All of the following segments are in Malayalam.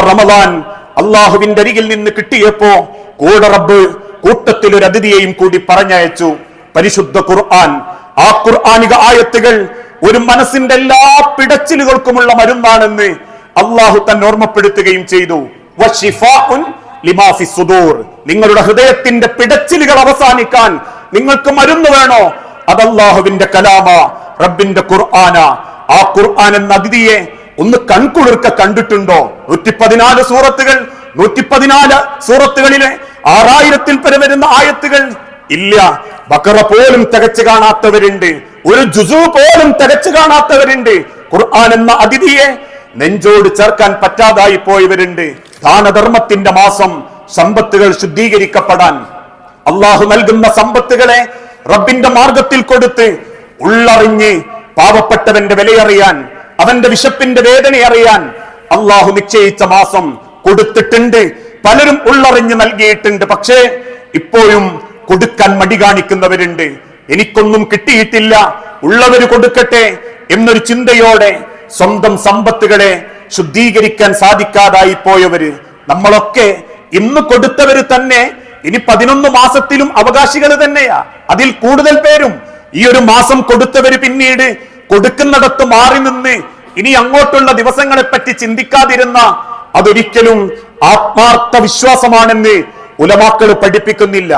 റമദാൻ അള്ളാഹുവിന്റെ അരികിൽ നിന്ന് കിട്ടിയപ്പോ കൂടെ റബ്ബ് കൂട്ടത്തിൽ ഒരു അതിഥിയെയും കൂടി പറഞ്ഞയച്ചു. പരിശുദ്ധ ഖുർആൻ. ആ ഖുർആാനിക ആയത്തുകൾ ഒരു മനസ്സിന്റെ എല്ലാ പിടച്ചിലുകൾക്കുമുള്ള മരുന്നാണെന്ന് അള്ളാഹു തന്നെ ഓർമ്മപ്പെടുത്തുകയും ചെയ്തു. നിങ്ങളുടെ ഹൃദയത്തിന്റെ പിടച്ചിലുകൾ അവസാനിക്കാൻ നിങ്ങൾക്ക് മരുന്ന് വേണോ? അത് അള്ളാഹുവിന്റെ കലാമ റബ്ബിന്റെ ഖുർആന. ആ ഖുർആൻ എന്ന അതിഥിയെ ഒന്ന് കൺകുളിർക്ക കണ്ടിട്ടുണ്ടോ? നൂറ്റി പതിനാല് സൂറത്തുകൾ നൂറ്റി പതിനാല് സൂറത്തുകളിലെ ആറായിരത്തിൽ പരം വരുന്ന ആയത്തുകൾ. ഇല്ല ബക്കറ പോലും തികച്ചു കാണാത്തവരുണ്ട്. ഒരു ജുസു പോലും തികച്ചു കാണാത്തവരുണ്ട്. ഖുർആൻ എന്ന അതിഥിയെ നെഞ്ചോട് ചേർക്കാൻ പറ്റാതായി പോയവരുണ്ട്. ദാനധർമ്മത്തിന്റെ മാസം സമ്പത്തുകൾ ശുദ്ധീകരിക്കപ്പെടാൻ. അള്ളാഹു നൽകുന്ന സമ്പത്തുകളെ റബ്ബിന്റെ മാർഗത്തിൽ കൊടുത്ത് ഉള്ളറിഞ്ഞ് പാവപ്പെട്ടവന്റെ വിലയറിയാൻ അവന്റെ വിശപ്പിന്റെ വേദന അറിയാൻ അള്ളാഹു നിശ്ചയിച്ച മാസം കൊടുത്തിട്ടുണ്ട്. പലരും ഉള്ളറിഞ്ഞ് നൽകിയിട്ടുണ്ട്. പക്ഷേ ഇപ്പോഴും കൊടുക്കാൻ മടി കാണിക്കുന്നവരുണ്ട്. എനിക്കൊന്നും കിട്ടിയിട്ടില്ല. ഉള്ളവര് കൊടുക്കട്ടെ എന്നൊരു ചിന്തയോടെ സ്വന്തം സമ്പത്തുകളെ ശുദ്ധീകരിക്കാൻ സാധിക്കാതായി പോയവര് നമ്മളൊക്കെ ഇന്ന് കൊടുത്തവര് തന്നെ ഇനി പതിനൊന്ന് മാസത്തിലും അവകാശികൾ തന്നെയാ. അതിൽ കൂടുതൽ പേരും ഈ ഒരു മാസം കൊടുത്തവര് പിന്നീട് കൊടുക്കുന്നിടത്ത് മാറി നിന്ന് ഇനി അങ്ങോട്ടുള്ള ദിവസങ്ങളെ പറ്റി ചിന്തിക്കാതിരുന്ന അതൊരിക്കലും ആത്മാർത്ഥ വിശ്വാസമാണെന്ന് ഉലമാക്കൾ പഠിപ്പിക്കുന്നില്ല.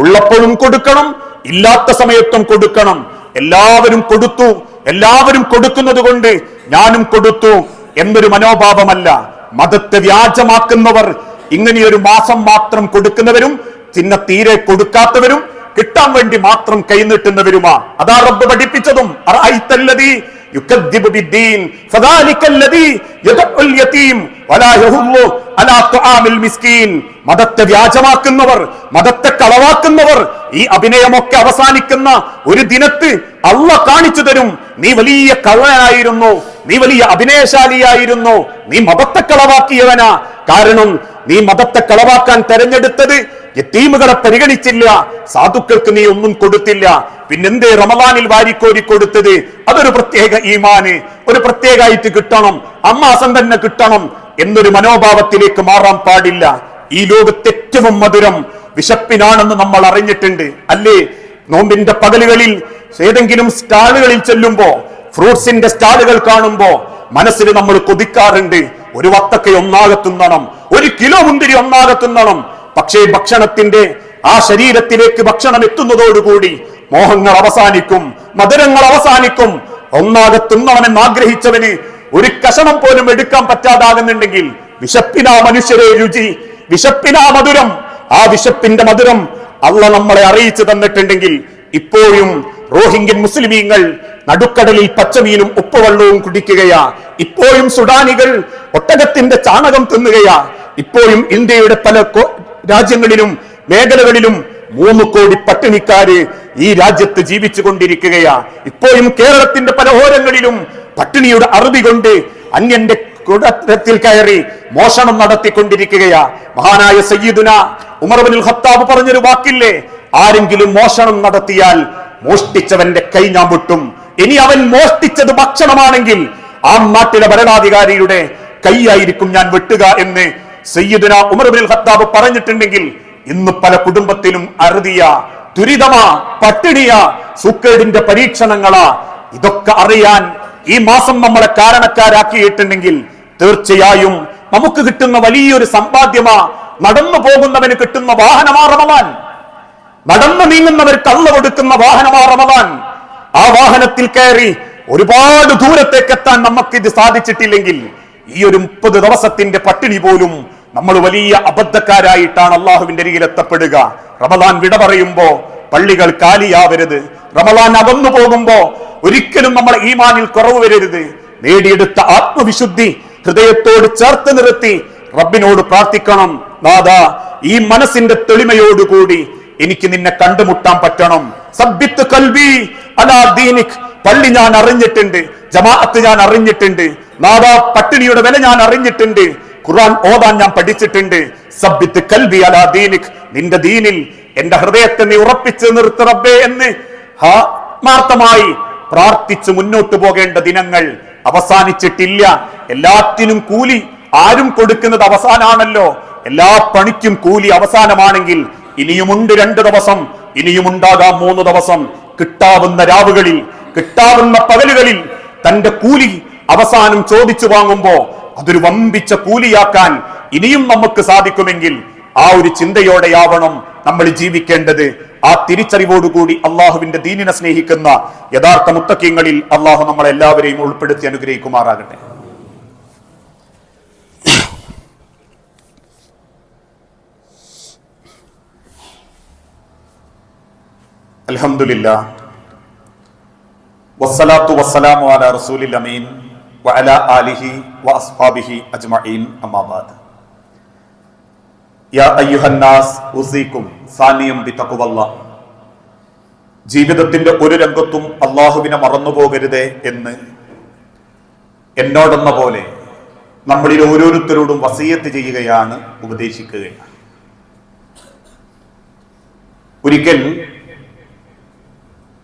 ഉള്ളപ്പോഴും കൊടുക്കണം ഇല്ലാത്ത സമയത്തും കൊടുക്കണം. എല്ലാവരും കൊടുത്തു എല്ലാവരും കൊടുക്കുന്നത് കൊണ്ട് ഞാനും കൊടുത്തു എന്നൊരു മനോഭാവമല്ല. മതത്തെ വ്യാജമാക്കുന്നവർ ഇങ്ങനെയൊരു മാസം മാത്രം കൊടുക്കുന്നവരും ചിന്ന തീരെ കൊടുക്കാത്തവരും കിട്ടാൻ വേണ്ടി മാത്രം കൈനീട്ടുന്നവരുമാ. അതാ റബ്ബ് പഠിപ്പിച്ചതും. മതത്തെ വ്യാജമാക്കുന്നവർ മതത്തെ കളവാക്കുന്നവർ ഈ അഭിനയമൊക്കെ അവസാനിക്കുന്ന ഒരു ദിനത്ത് അള്ള കാണിച്ചു തരും. നീ വലിയ കള്ളനായിരുന്നു. നീ വലിയ അഭിനയശാലിയായിരുന്നു. നീ മതത്തെ കളവാക്കിയവനാ. കാരണം നീ മതത്തെ കളവാക്കാൻ തെരഞ്ഞെടുത്തത് യത്തീമുകളെ പരിഗണിച്ചില്ല. സാധുക്കൾക്ക് നീ ഒന്നും കൊടുത്തില്ല. പിന്നെന്തേ റമദാനിൽ വാരിക്കോരി കൊടുത്തത്? അതൊരു പ്രത്യേക ഈമാന്. ഒരു പ്രത്യേകമായിട്ട് കിട്ടണം. അമ്മാസം തന്നെ കിട്ടണം. എന്നൊരു മനോഭാവത്തിലേക്ക് മാറാൻ പാടില്ല. ഈ ലോകത്ത് ഏറ്റവും മധുരം വിശപ്പിനാണെന്ന് നമ്മൾ അറിഞ്ഞിട്ടുണ്ട്. അല്ലേ? നോമ്പിന്റെ പകലുകളിൽ ഏതെങ്കിലും സ്റ്റാളുകളിൽ ചെല്ലുമ്പോ ഫ്രൂട്ട്സിന്റെ സ്റ്റാളുകൾ കാണുമ്പോ മനസ്സിൽ നമ്മൾ കൊതിക്കാറുണ്ട്. ഒരു വത്തക്ക ഒന്നാകെ തിന്നണം ഒരു കിലോ മുന്തിരി ഒന്നാകെ തിന്നണം. പക്ഷേ ഭക്ഷണത്തിന്റെ ആ ശരീരത്തിലേക്ക് ഭക്ഷണം എത്തുന്നതോടുകൂടി മോഹങ്ങൾ അവസാനിക്കും മധുരങ്ങൾ അവസാനിക്കും. ഒന്നാകെ തിന്നണമെന്ന് ആഗ്രഹിച്ചവന് ഒരു കഷണം പോലും എടുക്കാൻ പറ്റാതാകുന്നുണ്ടെങ്കിൽ വിശപ്പിനാ മനുഷ്യരെ രുചി വിശപ്പിനാ മധുരം. ആ വിശപ്പിന്റെ മധുരം അള്ള നമ്മളെ അറിയിച്ചു തന്നിട്ടുണ്ടെങ്കിൽ ഇപ്പോഴും റോഹിംഗ്യൻ മുസ്ലിമീങ്ങൾ നടുക്കടലിൽ പച്ചമീനും ഉപ്പുവെള്ളവും കുടിക്കുകയാ. ഇപ്പോഴും സുഡാനികൾ ഒട്ടകത്തിന്റെ ചാണകം തിന്നുകയാ. ഇപ്പോഴും ഇന്ത്യയുടെ പല രാജ്യങ്ങളിലും മേഖലകളിലും മൂന്ന് കോടി പട്ടിണിക്കാര് ഈ രാജ്യത്ത് ജീവിച്ചു കൊണ്ടിരിക്കുകയാ ഇപ്പോഴും കേരളത്തിന്റെ പല ഓരങ്ങളിലും പട്ടിണിയുടെ അറുതി കൊണ്ട് അന്യന്റെ കുടത്തിൽ കയറി മോഷണം നടത്തിക്കൊണ്ടിരിക്കുകയാ. മഹാനായ സയ്യിദുന ഉമർബിനുൽ ഖത്താബ് പറഞ്ഞൊരു വാക്കില്ലേ? ആരെങ്കിലും മോഷണം നടത്തിയാൽ മോഷ്ടിച്ചവന്റെ കൈ ഞാൻ വിട്ടും ഇനി അവൻ മോഷ്ടിച്ചത് ഭക്ഷണമാണെങ്കിൽ ആ നാട്ടിലെ ഭരണാധികാരിയുടെ കൈയായിരിക്കും ഞാൻ വെട്ടുക എന്ന് സയ്യിദുന ഉമർബിൻ ഖത്താബ് പറഞ്ഞിട്ടുണ്ടെങ്കിൽ ഇന്ന് പല കുടുംബത്തിലും അറുതിയ ദുരിതമാ പട്ടിണിയ സുക്കേടിന്റെ പരീക്ഷണങ്ങളാ. ഇതൊക്കെ അറിയാൻ ഈ മാസം നമ്മളെ കാരണക്കാരാക്കിയിട്ടുണ്ടെങ്കിൽ തീർച്ചയായും നമുക്ക് കിട്ടുന്ന വലിയൊരു സമ്പാദ്യമാ. നടന്നു പോകുന്നവന് കിട്ടുന്ന വാഹനമാ റമദാൻ. നടന്നു നീങ്ങുന്നവർക്ക് അള്ള കൊടുക്കുന്ന വാഹനമാണ് റമദാൻ. ആ വാഹനത്തിൽ കയറി ഒരുപാട് ദൂരത്തേക്ക് എത്താൻ നമുക്ക് ഇത് സാധിച്ചിട്ടില്ലെങ്കിൽ ഈ ഒരു മുപ്പത് ദിവസത്തിന്റെ പട്ടിണി പോലും നമ്മൾ വലിയ അബദ്ധക്കാരായിട്ടാണ് അള്ളാഹുവിന്റെ അരികിൽ എത്തപ്പെടുക. റമദാൻ വിട പറയുമ്പോ പള്ളികൾ കാലിയാവരുത്. റമദാൻ അകന്നു പോകുമ്പോ ഒരിക്കലും നമ്മളെ ഈമാനിൽ കുറവ് വരരുത്. നേടിയെടുത്ത ആത്മവിശുദ്ധി ഹൃദയത്തോട് ചേർത്ത് നിർത്തി റബ്ബിനോട് പ്രാർത്ഥിക്കണം. നാദാ ഈ മനസ്സിന്റെ തെളിമയോടുകൂടി എനിക്ക് നിന്നെ കണ്ടുമുട്ടാൻ പറ്റണം. സബ്ബിത്ത് കൽബി അലാ ദീനിക്. പള്ളി ഞാൻ അറിഞ്ഞിട്ടുണ്ട് ജമാഅത്ത് ഞാൻ അറിഞ്ഞിട്ടുണ്ട് നാദാ പട്ടിണിയുടെ വില ഞാൻ അറിഞ്ഞിട്ടുണ്ട് ഖുർആൻ ഓതാൻ ഞാൻ പഠിച്ചിട്ടുണ്ട്. സബ്ബിത്ത് കൽബി അലാ ദീനിക്. നിന്റെ ദീനിൽ എന്റെ ഹൃദയത്തെ നീ ഉറപ്പിച്ച് നിർത്ത് റബ്ബേ എന്ന്. ആത്മാർത്ഥമായി പ്രാർത്ഥിച്ച് മുന്നോട്ട് പോകേണ്ട ദിനങ്ങൾ അവസാനിച്ചിട്ടില്ല. എല്ലാത്തിനും കൂലി ആരും കൊടുക്കുന്നത് അവസാനാണല്ലോ. എല്ലാ പണിക്കും കൂലി അവസാനമാണെങ്കിൽ ഇനിയുമുണ്ട് രണ്ട് ദിവസം. ഇനിയുമുണ്ടാകാം മൂന്ന് ദിവസം. കിട്ടാവുന്ന രാവുകളിൽ കിട്ടാവുന്ന പകലുകളിൽ തന്റെ കൂലി അവസാനം ചോദിച്ചു വാങ്ങുമ്പോ അതൊരു വമ്പിച്ച കൂലിയാക്കാൻ ഇനിയും നമുക്ക് സാധിക്കുമെങ്കിൽ ആ ഒരു ചിന്തയോടെയാവണം നമ്മൾ ജീവിക്കേണ്ടത്. ആ തിരിച്ചറിവോടുകൂടി അള്ളാഹുവിന്റെ ദീനിനെ സ്നേഹിക്കുന്ന യഥാർത്ഥ മുത്തക്കിങ്ങളിൽ അള്ളാഹു നമ്മളെല്ലാവരെയും ഉൾപ്പെടുത്തി അനുഗ്രഹിക്കുമാറാകട്ടെ. വസ്സലാത്തു വസ്സലാമു ആലിഹി വഅസ്ഹാബിഹി അജ്മഈൻ യാ അയ്യുഹന്നാസ് സാനിയം ജീവിതത്തിന്റെ ഒരു രംഗത്തും അള്ളാഹുവിനെ മറന്നുപോകരുതേ എന്ന് എന്നോടെന്ന പോലെ നമ്മളിൽ ഓരോരുത്തരോടും വസീയത്ത് ചെയ്യുകയാണ് ഉപദേശിക്കുകയാണ്. ഒരിക്കൽ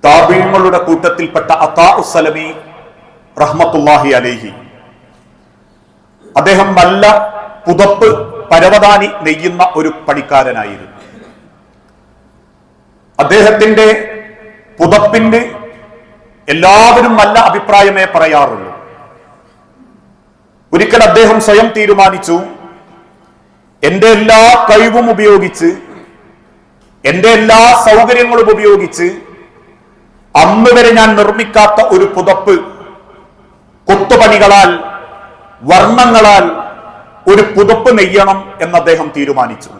താബീങ്ങളുടെ കൂട്ടത്തിൽപ്പെട്ട അത്താഉസലമി റഹ്മത്തുല്ലാഹി അലേഹി. അദ്ദേഹം നല്ല പുതപ്പ് പരവതാനി നെയ്യുന്ന ഒരു പണിക്കാരനായിരുന്നു. അദ്ദേഹത്തിന്റെ പുതപ്പിന് എല്ലാവരും നല്ല അഭിപ്രായമേ പറയാറുള്ളൂ. ഒരിക്കൽ അദ്ദേഹം സ്വയം തീരുമാനിച്ചു എന്റെ എല്ലാ കഴിവും ഉപയോഗിച്ച് എന്റെ എല്ലാ സൗകര്യങ്ങളും ഉപയോഗിച്ച് അന്ന് വരെ ഞാൻ നിർമ്മിക്കാത്ത ഒരു പുതപ്പ് കൊത്തുപണികളാൽ വർണങ്ങളാൽ ഒരു പുതപ്പ് നെയ്യണം എന്ന് അദ്ദേഹം തീരുമാനിച്ചു.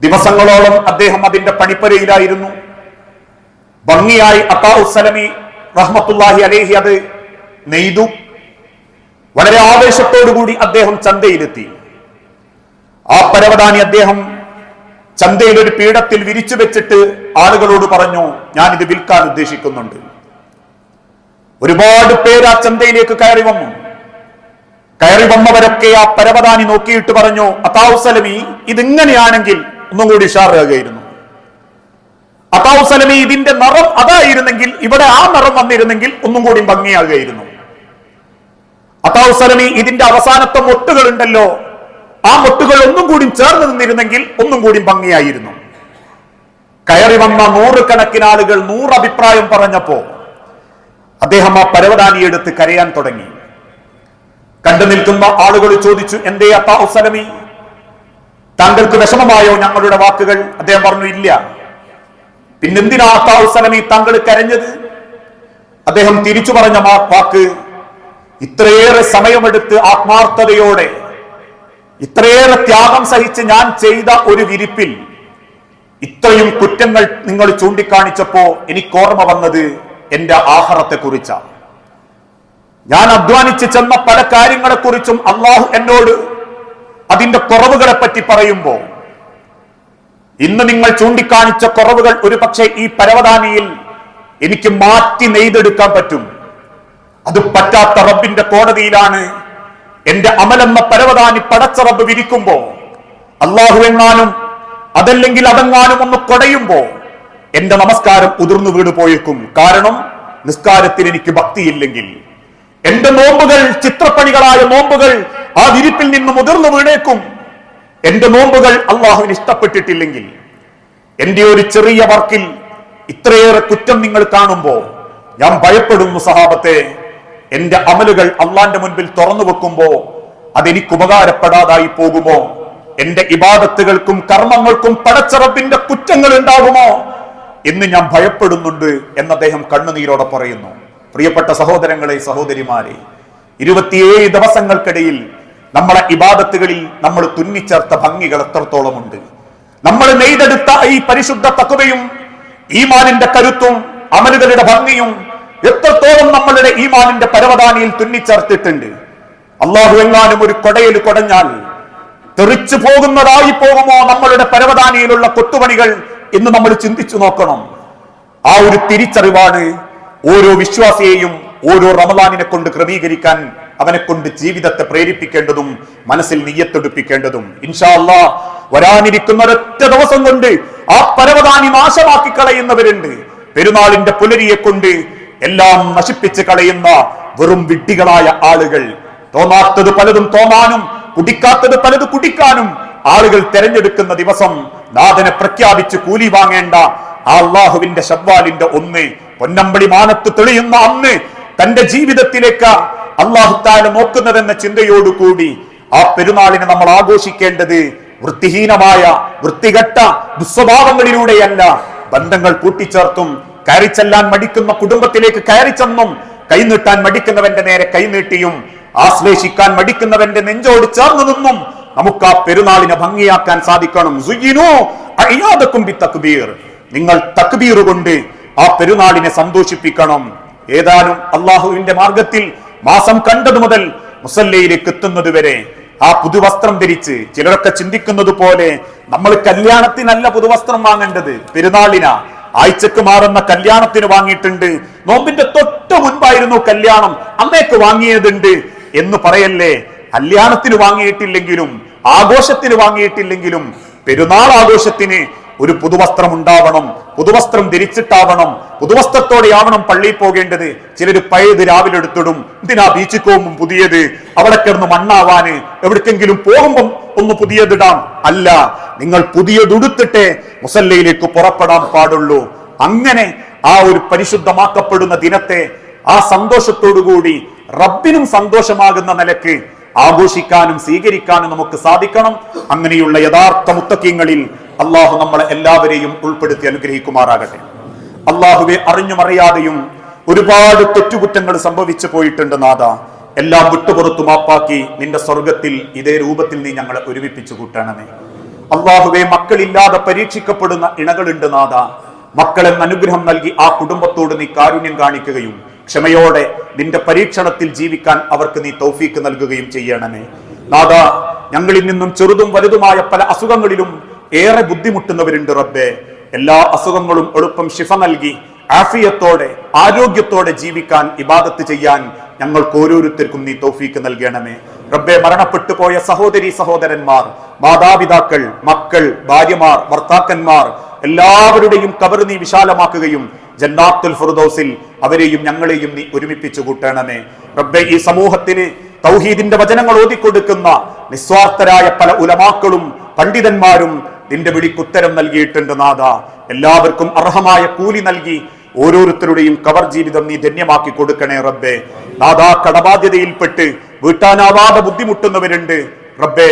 ദിവസങ്ങളോളം അദ്ദേഹം അതിന്റെ പണിപ്പരയിലായിരുന്നു. ഭംഗിയായി അത്താഉസലമി റഹ്മത്തുല്ലാഹി അലേഹി അത് നെയ്തു. വളരെ ആവേശത്തോടുകൂടി അദ്ദേഹം ചന്തയിലെത്തി. ആ പരവതാനി അദ്ദേഹം ചന്തയിൽ ഒരു പീഠത്തിൽ വിരിച്ചു വെച്ചിട്ട് ആളുകളോട് പറഞ്ഞു ഞാൻ ഇത് വിൽക്കാൻ ഉദ്ദേശിക്കുന്നുണ്ട്. ഒരുപാട് പേര് ആ ചന്തയിലേക്ക് കയറി വന്നു. കയറി വന്നവരൊക്കെ ആ പരവതാനി നോക്കിയിട്ട് പറഞ്ഞു അതാവുസലമി ഇതിങ്ങനെയാണെങ്കിൽ ഒന്നും കൂടി ഉഷാറാകുകയായിരുന്നു അതാവുസലമി ഇതിന്റെ നിറം അതായിരുന്നെങ്കിൽ ഇവിടെ ആ നിറം വന്നിരുന്നെങ്കിൽ ഒന്നും കൂടി ഭംഗിയാകുകയായിരുന്നു അതാവുസലമി ഇതിന്റെ അവസാനത്തെ മൊട്ടുകൾ ഉണ്ടല്ലോ ആ മുട്ടുകൾ ഒന്നും കൂടി ചേർന്ന് നിന്നിരുന്നെങ്കിൽ ഒന്നും കൂടി ഭംഗിയായിരുന്നു. കയറി വന്ന നൂറുകണക്കിന് ആളുകൾ നൂറ് അഭിപ്രായം പറഞ്ഞപ്പോ അദ്ദേഹം ആ പരവതാനി എടുത്ത് കരയാൻ തുടങ്ങി. കണ്ടു നിൽക്കുന്ന ആളുകൾ ചോദിച്ചു എന്തേ അത്താ താങ്കൾക്ക് വിഷമമായോ ഞങ്ങളുടെ വാക്കുകൾ? അദ്ദേഹം പറഞ്ഞു ഇല്ല. പിന്നെന്തിനാ അത്താ താങ്കൾ കരഞ്ഞത്? അദ്ദേഹം തിരിച്ചു പറഞ്ഞ വാക്ക് ഇത്രയേറെ സമയമെടുത്ത് ആത്മാർത്ഥതയോടെ ഇത്രയേറെ ത്യാഗം സഹിച്ച് ഞാൻ ചെയ്ത ഒരു വിരിപ്പിൽ ഇത്രയും കുറ്റങ്ങൾ നിങ്ങൾ ചൂണ്ടിക്കാണിച്ചപ്പോ എനിക്ക് ഓർമ്മ വന്നത് എന്റെ ആഹാരത്തെ ഞാൻ അധ്വാനിച്ച് ചെന്ന പല കാര്യങ്ങളെക്കുറിച്ചും അള്ളാഹു എന്നോട് അതിന്റെ കുറവുകളെ പറ്റി പറയുമ്പോൾ ഇന്ന് നിങ്ങൾ ചൂണ്ടിക്കാണിച്ച കുറവുകൾ ഒരു പക്ഷേ ഈ പരവതാനിയിൽ എനിക്ക് മാറ്റി നെയ്തെടുക്കാൻ പറ്റും. അത് പറ്റാത്ത റബ്ബിന്റെ കോടതിയിലാണ് എന്റെ അമലെന്ന പരവതാനി പടച്ചറബ് വിരിക്കുമ്പോ അള്ളാഹു എങ്ങാനും അതല്ലെങ്കിൽ അതെങ്ങാനും ഒന്ന് കൊടയുമ്പോ എന്റെ നമസ്കാരം ഉതിർന്നു വീട് പോയേക്കും. കാരണം നിസ്കാരത്തിൽ എനിക്ക് ഭക്തിയില്ലെങ്കിൽ. എന്റെ നോമ്പുകൾ ചിത്രപ്പണികളായ നോമ്പുകൾ ആ വിരിപ്പിൽ നിന്ന് മുതിർന്നു വീണേക്കും. എന്റെ നോമ്പുകൾ അള്ളാഹുവിന് ഇഷ്ടപ്പെട്ടിട്ടില്ലെങ്കിൽ. എന്റെ ഒരു ചെറിയ വർക്കിൽ ഇത്രയേറെ കുറ്റം നിങ്ങൾ കാണുമ്പോ ഞാൻ ഭയപ്പെടുന്നു സഹാബത്തെ. എന്റെ അമലുകൾ അള്ളാന്റെ മുൻപിൽ തുറന്നു വെക്കുമ്പോ അതെനിക്ക് ഉപകാരപ്പെടാതായി പോകുമോ? എന്റെ ഇബാദത്തുകൾക്കും കർമ്മങ്ങൾക്കും പടച്ചറപ്പിന്റെ കുറ്റങ്ങൾ ഉണ്ടാകുമോ? എന്ന് ഞാൻ ഭയപ്പെടുന്നുണ്ട് എന്ന് അദ്ദേഹം കണ്ണുനീരോടെ പറയുന്നു. പ്രിയപ്പെട്ട സഹോദരങ്ങളെ സഹോദരിമാരെ ഇരുപത്തിയേഴ് ദിവസങ്ങൾക്കിടയിൽ നമ്മളെ ഇബാദത്തുകളിൽ നമ്മൾ തുന്നിച്ചേർത്ത ഭംഗികൾ എത്രത്തോളമുണ്ട്. നമ്മൾ നെയ്തെടുത്ത ഈ പരിശുദ്ധ തക്കുവയും ഈമാനിന്റെ കരുത്തും അമലുകളുടെ ഭംഗിയും എത്രത്തോളം നമ്മളുടെ ഈമാനിന്റെ പരവതാനിയിൽ തുന്നിച്ചേർത്തിട്ടുണ്ട്. അള്ളാഹു എങ്ങാനും ഒരു കൊടയിൽ കൊടഞ്ഞാൽ തെറിച്ചു പോകുന്നതായി പോകുമോ നമ്മളുടെ പരവതാനിയിലുള്ള കൊത്തുപണികൾ എന്ന് നമ്മൾ ചിന്തിച്ചു നോക്കണം. ആ ഒരു തിരിച്ചറിവാണ് ഓരോ വിശ്വാസിയെയും ഓരോ റമദാനിനെ കൊണ്ട് ക്രമീകരിക്കാൻ അവനെ കൊണ്ട് ജീവിതത്തെ പ്രേരിപ്പിക്കേണ്ടതും മനസ്സിൽ നീയത്തെടുപ്പിക്കേണ്ടതും ഇൻഷാ അല്ലാ വരാനിരിക്കുന്ന ഒരൊറ്റ ദിവസം കൊണ്ട് ആ പരവതാനി നാശമാക്കി കളയുന്നവരുണ്ട് പെരുന്നാളിന്റെ പുലരിയെ കൊണ്ട് എല്ലാം നശിപ്പിച്ച് കളയുന്ന വെറും വിട്ടികളായ ആളുകൾ. തോന്നാത്തത് പലതും തോന്നാനും കുടിക്കാത്തത് പലത് കുടിക്കാനും ആളുകൾ തെരഞ്ഞെടുക്കുന്ന ദിവസം നാഥനെ പ്രഖ്യാപിച്ച് കൂലി വാങ്ങേണ്ട ആ അള്ളാഹുവിന്റെ ശബ്വാലിന്റെ ഒന്ന് പൊന്നമ്പളി മാനത്ത് തെളിയുന്ന അന്ന് തന്റെ ജീവിതത്തിലേക്ക് അള്ളാഹുത്താല നോക്കുന്നതെന്ന ചിന്തയോടുകൂടി ആ പെരുന്നാളിനെ നമ്മൾ ആഘോഷിക്കേണ്ടത് വൃത്തിഹീനമായ വൃത്തികെട്ട ദുസ്വഭാവങ്ങളിലൂടെയല്ല. ബന്ധങ്ങൾ കൂട്ടിച്ചേർത്തും കയറിച്ചെല്ലാൻ മടിക്കുന്ന കുടുംബത്തിലേക്ക് കയറിച്ചെന്നും കൈനീട്ടാൻ മടിക്കുന്നവന്റെ നേരെ കൈനീട്ടിയും ആശ്ലേഷിക്കാൻ മടിക്കുന്നവന്റെ നെഞ്ചോട് ചേർന്ന് നിന്നും നമുക്ക് ആ പെരുന്നാളിനെ ഭംഗിയാക്കാൻ സാധിക്കണം. തക്ബീർ നിങ്ങൾ തക്ബീർ കൊണ്ട് ആ പെരുന്നാളിനെ സന്തോഷിപ്പിക്കണം. ഏതാനും അള്ളാഹുവിന്റെ മാർഗത്തിൽ മാസം കണ്ടത് മുതൽ മുസല്ലയിലേക്ക് എത്തുന്നത് വരെ ആ പുതുവസ്ത്രം ധരിച്ച് ചിലരൊക്കെ ചിന്തിക്കുന്നത് പോലെ നമ്മൾ കല്യാണത്തിനല്ല പുതുവസ്ത്രം വാങ്ങേണ്ടത്. പെരുന്നാളിനാ. ആഴ്ചക്ക് മാറുന്ന കല്യാണത്തിന് വാങ്ങിയിട്ടുണ്ട്. നോമ്പിന്റെ തൊട്ട് മുൻപായിരുന്നു കല്യാണം. അന്നേക്ക് വാങ്ങിയതുണ്ട് എന്ന് പറയല്ലേ? കല്യാണത്തിന് വാങ്ങിയിട്ടില്ലെങ്കിലും ആഘോഷത്തിന് വാങ്ങിയിട്ടില്ലെങ്കിലും പെരുന്നാൾ ആഘോഷത്തിന് ഒരു പുതുവസ്ത്രം ഉണ്ടാവണം. പുതുവസ്ത്രം ധരിച്ചിട്ടാവണം. പുതുവസ്ത്രത്തോടെ ആവണം പള്ളിയിൽ പോകേണ്ടത്. ചിലർ പഴയത് രാവിലെ എടുത്തിടും. എന്തിനാ ബീച്ചിൽ പോകുമ്പോൾ പുതിയത്? അവിടെ കിടന്ന് മണ്ണാവാന്. എവിടേക്കെങ്കിലും പോകുമ്പം ഒന്ന് പുതിയതിടാം അല്ല നിങ്ങൾ പുതിയതുടുത്തിട്ടേ മുസല്ലയിലേക്ക് പുറപ്പെടാൻ പാടുള്ളൂ. അങ്ങനെ ആ ഒരു പരിശുദ്ധമാക്കപ്പെടുന്ന ദിനത്തെ ആ സന്തോഷത്തോടുകൂടി റബ്ബിനും സന്തോഷമാകുന്ന നിലയ്ക്ക് ആഘോഷിക്കാനും സ്വീകരിക്കാനും നമുക്ക് സാധിക്കണം. അങ്ങനെയുള്ള യഥാർത്ഥ മുത്തക്കീങ്ങളിൽ അള്ളാഹു നമ്മളെ എല്ലാവരെയും ഉൾപ്പെടുത്തി അനുഗ്രഹിക്കുമാറാകട്ടെ. അള്ളാഹുവെ അറിഞ്ഞും അറിയാതെയും ഒരുപാട് തെറ്റുകുറ്റങ്ങൾ സംഭവിച്ചു പോയിട്ടുണ്ട് നാഥ. എല്ലാം വിട്ടുപുറത്തു മാപ്പാക്കി നിന്റെ സ്വർഗത്തിൽ ഇതേ രൂപത്തിൽ നീ ഞങ്ങളെ ഒരുമിപ്പിച്ചു കൂട്ടണമേ. അള്ളാഹുവെ മക്കളില്ലാതെ പരീക്ഷിക്കപ്പെടുന്ന ഇണകളുണ്ട് നാഥ. മക്കളെന്ന് അനുഗ്രഹം നൽകി ആ കുടുംബത്തോട് നീ കാരുണ്യം കാണിക്കുകയും ക്ഷമയോടെ നിന്റെ പരീക്ഷണത്തിൽ ജീവിക്കാൻ അവർക്ക് നീ തൗഫീക്ക് നൽകുകയും ചെയ്യണമേ. നാഥ ഞങ്ങളിൽ നിന്നും ചെറുതും വലുതുമായ പല അസുഖങ്ങളിലും ഏറെ ബുദ്ധിമുട്ടുന്നവരുണ്ട് റബ്ബേ. എല്ലാ അസുഖങ്ങളും എളുപ്പം ശിഫ നൽകി ആഫിയത്തോടെ ആരോഗ്യത്തോടെ ജീവിക്കാൻ ഇബാദത്ത് ചെയ്യാൻ ഞങ്ങൾക്ക് ഓരോരുത്തർക്കും നീ തൗഫീക്ക് നൽകണമേ. റബ്ബെ മരണപ്പെട്ടു പോയ സഹോദരി സഹോദരന്മാർ മാതാപിതാക്കൾ മക്കൾ ഭാര്യമാർ ഭർത്താക്കന്മാർ എല്ലാവരുടെയും കബർ നീ വിശാലമാക്കുകയും ജന്നാത്തുൽ ഫുർദോസിൽ അവരെയും ഞങ്ങളെയും നീ ഒരുമിപ്പിച്ചു കൂട്ടണമേ. റബ്ബെ ഈ സമൂഹത്തിന് തൗഹീദിന്റെ വചനങ്ങൾ ഓതിക്കൊടുക്കുന്ന നിസ്വാർത്ഥരായ പല ഉലമാക്കളും പണ്ഡിതന്മാരും നിന്റെ വിളിക്കുത്തരം നൽകിയിട്ടുണ്ട് നാഥ. എല്ലാവർക്കും അർഹമായ കൂലി നൽകി ഓരോരുത്തരുടെയും കവർ ജീവിതം നീ ധന്യമാക്കി കൊടുക്കണേ റബ്ബെ. നാഥാ കടബാധ്യതയിൽപ്പെട്ട് വീട്ടാനാവാതെ ബുദ്ധിമുട്ടുന്നവരുണ്ട്. റബ്ബെ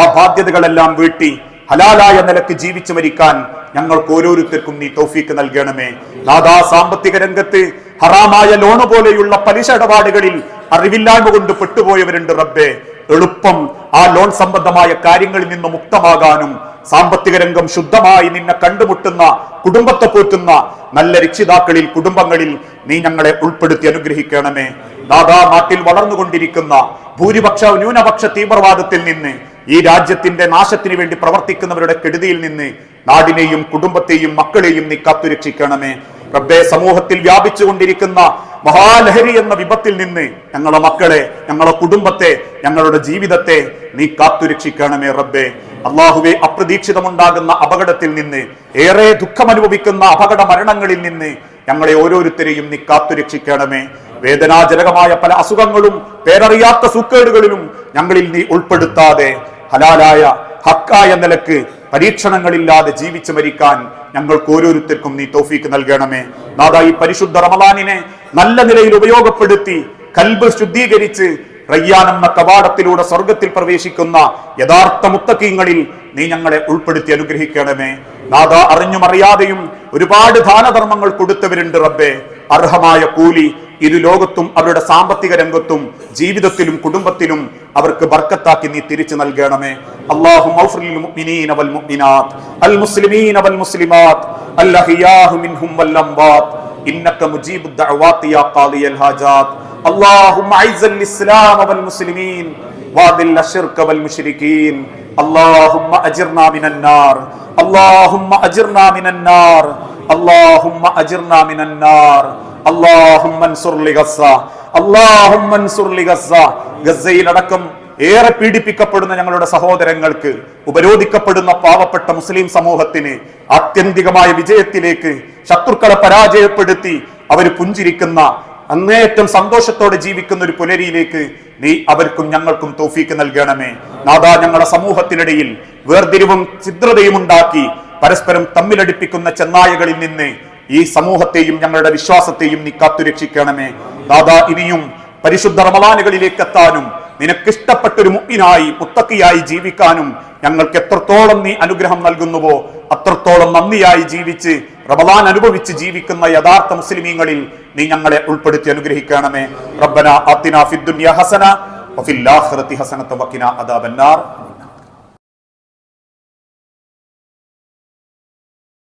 ആ ബാധ്യതകളെല്ലാം വീട്ടി ഹലാലായ നിലയ്ക്ക് ജീവിച്ചു മരിക്കാൻ ഞങ്ങൾക്ക് ഓരോരുത്തർക്കും നീ തോഫീക്ക് നൽകണമേ. നാദാ സാമ്പത്തിക രംഗത്ത് ഹറാമായ ലോണ് പോലെയുള്ള പലിശ ഇടപാടുകളിൽ അറിവില്ലായ്മ കൊണ്ട് പെട്ടുപോയവരുണ്ട് റബ്ബെ. എളുപ്പം ആ ലോൺ സംബന്ധമായ കാര്യങ്ങളിൽ നിന്ന് മുക്തമാകാനും സാമ്പത്തിക രംഗം ശുദ്ധമായി നിന്നെ കണ്ടുമുട്ടുന്ന കുടുംബത്തെ പോറ്റുന്ന നല്ല രക്ഷിതാക്കളിൽ കുടുംബങ്ങളിൽ നീ ഞങ്ങളെ ഉൾപ്പെടുത്തി അനുഗ്രഹിക്കണമേ. ദാദാ നാട്ടിൽ വളർന്നുകൊണ്ടിരിക്കുന്ന ഭൂരിപക്ഷ ന്യൂനപക്ഷ തീവ്രവാദത്തിൽ നിന്ന് ഈ രാജ്യത്തിന്റെ നാശത്തിന് വേണ്ടി പ്രവർത്തിക്കുന്നവരുടെ കെടുതിയിൽ നിന്ന് നാടിനെയും കുടുംബത്തെയും മക്കളെയും നീ കാത്തുരക്ഷിക്കണമേ. റബ്ബെ സമൂഹത്തിൽ വ്യാപിച്ചുകൊണ്ടിരിക്കുന്ന മഹാലഹരി എന്ന വിപത്തിൽ നിന്ന് ഞങ്ങളുടെ മക്കളെ ഞങ്ങളുടെ കുടുംബത്തെ ഞങ്ങളുടെ ജീവിതത്തെ നീ കാത്തുരക്ഷിക്കണമേ റബ്ബെ. അള്ളാഹുവെ അപ്രതീക്ഷിതമുണ്ടാകുന്ന അപകടത്തിൽ നിന്ന് ഏറെ ദുഃഖമനുഭവിക്കുന്ന അപകട മരണങ്ങളിൽ നിന്ന് ഞങ്ങളെ ഓരോരുത്തരെയും നീ കാത്തുരക്ഷിക്കണമേ. വേദനാജനകമായ പല അസുഖങ്ങളും പേരറിയാത്ത സൂക്കേടുകളിലും ഞങ്ങളിൽ നീ ഉൾപ്പെടുത്താതെ ഹലാലായ ഹക്കായ നിലയ്ക്ക് പരീക്ഷണങ്ങളില്ലാതെ ജീവിച്ചു മരിക്കാൻ ഞങ്ങൾക്ക് ഓരോരുത്തർക്കും നീ തോഫീക്ക് നൽകണമേ. നാദാ ഈ പരിശുദ്ധ റമലാനിനെ നല്ല നിലയിൽ ഉപയോഗപ്പെടുത്തി കൽബ് ശുദ്ധീകരിച്ച് റയ്യാൻ എന്ന കവാടത്തിലൂടെ സ്വർഗത്തിൽ പ്രവേശിക്കുന്ന യഥാർത്ഥ മുത്തക്കീങ്ങളിൽ നീ ഞങ്ങളെ ഉൾപ്പെടുത്തി അനുഗ്രഹിക്കണമേ. നാഥ അറിഞ്ഞും അറിയാതെയും ഒരുപാട് ദാനധർമ്മങ്ങൾ കൊടുത്തവരുണ്ട് റബ്ബെ. അർഹമായ കൂലി ഇരു ലോകത്തും അവരുടെ സാമ്പത്തിക രംഗത്തും ജീവിതത്തിലും കുടുംബത്തിലും അവർക്ക് ബർക്കത്താക്കി നീ തിരിച്ചു നൽകണമേ അല്ലാഹു മഗ്ഫിറിൽ മുഅ്മിനീന വൽ മുഅ്മിനാത്ത് അൽ മുസ്ലിമീന വൽ മുസ്ലിമാത്ത് അൽ അഹിയാഹു മിൻഹും വൽ അംവാത്ത് ഇന്നക മുജീബു ദഅവാതി യാ ഖാദിയൽ ഹാജാത്ത് اللهم اعز الاسلام والمسلمين واذل الشرك والمشركين اللهم اجرنا من النار اللهم اجرنا من النار اللهم اجرنا من النار ഗസയിലടക്കം ഏറെ പീഡിപ്പിക്കപ്പെടുന്ന ഞങ്ങളുടെ സഹോദരങ്ങൾക്ക് ഉപരോധിക്കപ്പെടുന്ന പാവപ്പെട്ട മുസ്ലിം സമൂഹത്തിന് ആത്യന്തികമായ വിജയത്തിലേക്ക് ശത്രുക്കളെ പരാജയപ്പെടുത്തി അവർ പുഞ്ചിരിക്കുന്ന അങ്ങേയറ്റം സന്തോഷത്തോടെ ജീവിക്കുന്ന ഒരു പുലരിയിലേക്ക് നീ അവർക്കും ഞങ്ങൾക്കും തോഫീക്ക് നൽകണമേ. നാദാ ഞങ്ങളുടെ സമൂഹത്തിനിടയിൽ വേർതിരിവും ചിദ്രതയും ഉണ്ടാക്കി പരസ്പരം തമ്മിലടിപ്പിക്കുന്ന ചെന്നായകളിൽ നിന്ന് ഈ സമൂഹത്തെയും ഞങ്ങളുടെ വിശ്വാസത്തെയും നീ കാത്തുരക്ഷിക്കണമേ. ദാദാ ഇനിയും പരിശുദ്ധ റമലാനുകളിലേക്ക് എത്താനും നിനക്കിഷ്ടപ്പെട്ടൊരു മുഗ്നായി മുത്തക്കിയായി ജീവിക്കാനും ഞങ്ങൾക്ക് എത്രത്തോളം നീ അനുഗ്രഹം നൽകുന്നുവോ അത്രത്തോളം നന്ദിയായി ജീവിച്ച് റമലാൻ അനുഭവിച്ച് ജീവിക്കുന്ന യഥാർത്ഥ മുസ്ലിമീങ്ങളിൽ നീ ഞങ്ങളെ ഉൾപ്പെടുത്തി അനുഗ്രഹിക്കണമേ. റബ്ബന ആത്തിന ഫിദ്ദുനിയ ഹസന വഫിൽ ആഖിറതി ഹസനത വഖിന അദാബന്നാർ.